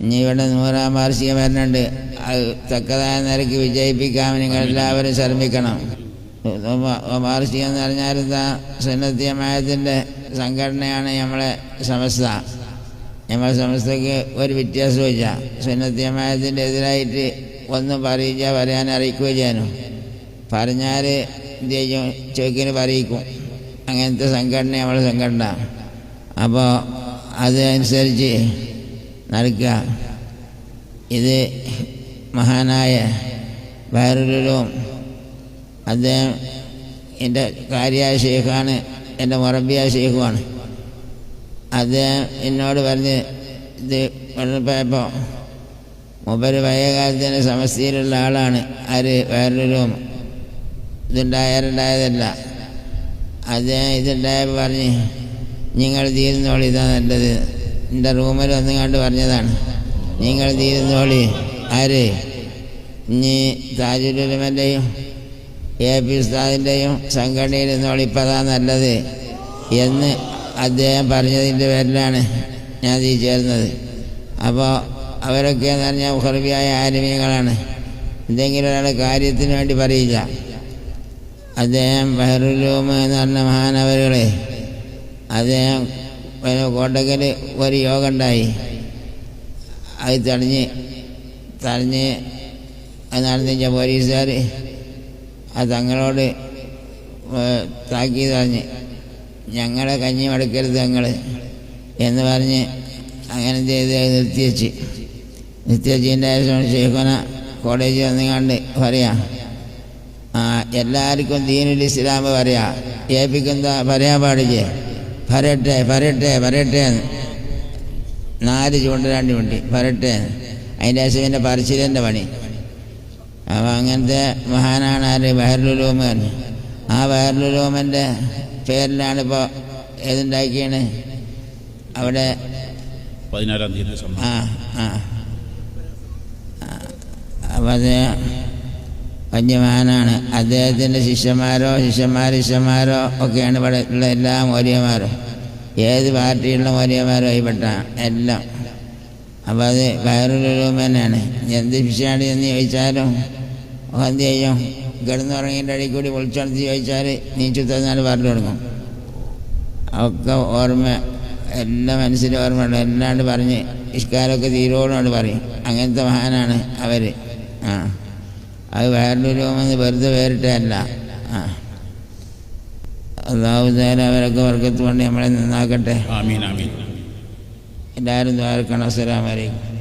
ഇനി ഇവിടെ നൂറാം വാർഷികം വരുന്നുണ്ട്. അത് തക്കതായ നിരക്ക് വിജയിപ്പിക്കാൻ നിങ്ങൾ എല്ലാവരും ശ്രമിക്കണം. വാർഷികം എന്ന് പറഞ്ഞാൽ എന്താ? സുന്നത്തിയമായത്തിന്റെ സംഘടനയാണ് നമ്മളെ സമസ്ത. നമ്മളെ സമസ്തക്ക് ഒരു വ്യത്യാസം വെച്ച സുന്നത്തിയമായത്തിന്റെ എതിരായിട്ട് ഒന്നും പറയില്ല പറയാൻ അറിയിക്കുകയോ ചെയ്യാനും. പറഞ്ഞാൽ എന്ത് ചോക്കിന് പറയിക്കും. അങ്ങനത്തെ സംഘടന നമ്മളെ സംഘടന. അപ്പോൾ അതനുസരിച്ച് നടക്കുക ഇത് മഹാനായ വേറൊരു അദ്ദേഹം എന്റെ കാര്യായ ഷെയ്ഖാണ് എന്റെ മുറബിയായ ഷെയ്ഖുമാണ് അദ്ദേഹം എന്നോട് പറഞ്ഞ് ഇത് പറഞ്ഞപ്പോൾ മൂപ്പര് പഴയകാലത്തിന്റെ സമസ്തയിലുള്ള ആളാണ് ആര് വേറൊരു ഇതുണ്ടായാലുണ്ടായതല്ല അദ്ദേഹം ഇതുണ്ടായപ്പോൾ പറഞ്ഞ് നിങ്ങൾ തീരുന്നോളി ഇതാ നല്ലത്. എന്റെ റൂമിൽ വന്നുകൊണ്ട് പറഞ്ഞതാണ്. നിങ്ങൾ തീരുന്നോളി. ആര്? ഇനി താജുലുലമന്റെയും എ പി ഉസ്താദിന്റെയും സംഘടനയിൽ നിന്നോളി ഇപ്പം അതാ നല്ലത്. എന്ന് അദ്ദേഹം പറഞ്ഞതിന്റെ പേരിലാണ് ഞാൻ തീ ചേർന്നത്. അപ്പോൾ അവരൊക്കെ എന്ന് പറഞ്ഞാൽ ഹർബിയായ ആരുമികളാണ് എന്തെങ്കിലും ഒരാളുടെ കാര്യത്തിന് വേണ്ടി പറയില്ല. അദ്ദേഹം ബഹറുലൂമ എന്ന് പറഞ്ഞ മഹാനവരുകളെ അദ്ദേഹം കോട്ടക്കൽ ഒരു യോഗ ഉണ്ടായി. അത് തടഞ്ഞ് തടഞ്ഞ് അത് നടന്നിച്ച പോലീസുകാർ ആ തങ്ങളോട് താക്കി തടഞ്ഞ് ഞങ്ങളെ കഞ്ഞി മടക്കരുത് തങ്ങൾ എന്ന് പറഞ്ഞ് അങ്ങനെ ചെയ്ത് നിർത്തിവെച്ച്. നിർത്തിവെച്ചതിന്റെ ശേഖന കോളേജിൽ വന്നുകൊണ്ട് പറയാം എല്ലാവർക്കും ദീനുൽ ഇസ്ലാം പറയാം ഏൽപ്പിക്കുന്ന പറയാൻ പാടില്ലേ? വരട്ടെ വരട്ടെ എന്ന് നാല് ചൂണ്ടരാണ്ടി വേണ്ടി വരട്ടെ. അതിന്റെ ശേഷം പിന്നെ പറച്ചിലിന്റെ പണി. അപ്പോൾ അങ്ങനത്തെ മഹാനാണ് ആര്? ബഹറുലൂമൻ ആ ബഹറുലൂമന്റെ പേരിലാണ് ഇപ്പോൾ ഏതുണ്ടാക്കിയാണ്? അവിടെ പതിനാലാം തീയതി. ആ. ആ അപ്പം അത് വലിയ മഹാനാണ് അദ്ദേഹത്തിന്റെ ശിഷ്യന്മാരോ ശിഷ്യന്മാർ ശിഷ്യന്മാരോ ഒക്കെയാണ് ഇവിടെ ഉള്ള എല്ലാ മൗര്യന്മാരും ഏത് പാർട്ടിയുള്ള മൗര്യന്മാരോ ആയിപ്പെട്ട എല്ലാം. അപ്പോൾ അത് രൂപ തന്നെയാണ്. എന്ത് ശിക്ഷയാണ് എന്ന് ചോദിച്ചാലും എന്ത് ചെയ്യും? കിടന്നുറങ്ങിന്റെ അടിയിൽ കൂടി വിളിച്ചെടുത്ത് ചോദിച്ചാൽ നീ ചുത്തന്നാൽ പറഞ്ഞു തുടങ്ങും ഒക്കെ ഓർമ്മ എല്ലാം മനസ്സിൽ ഓർമ്മയുണ്ട്. എല്ലാണ്ട് പറഞ്ഞ് ഇഷ്കാരമൊക്കെ തീരോളമാണ് പറയും. അങ്ങനത്തെ മഹാനാണ് അവർ ആ. അത് വേറൊരു രോഗമെന്ന് വെറുതെ വേറിട്ടല്ല ആ. അള്ളാഹുദാല അവരൊക്കെ വർക്കത്ത് കൊണ്ട് നമ്മളെ നന്നാക്കട്ടെ. എല്ലാവരും ദ്വാരക്കണം. അസ്സലാമലൈക്കും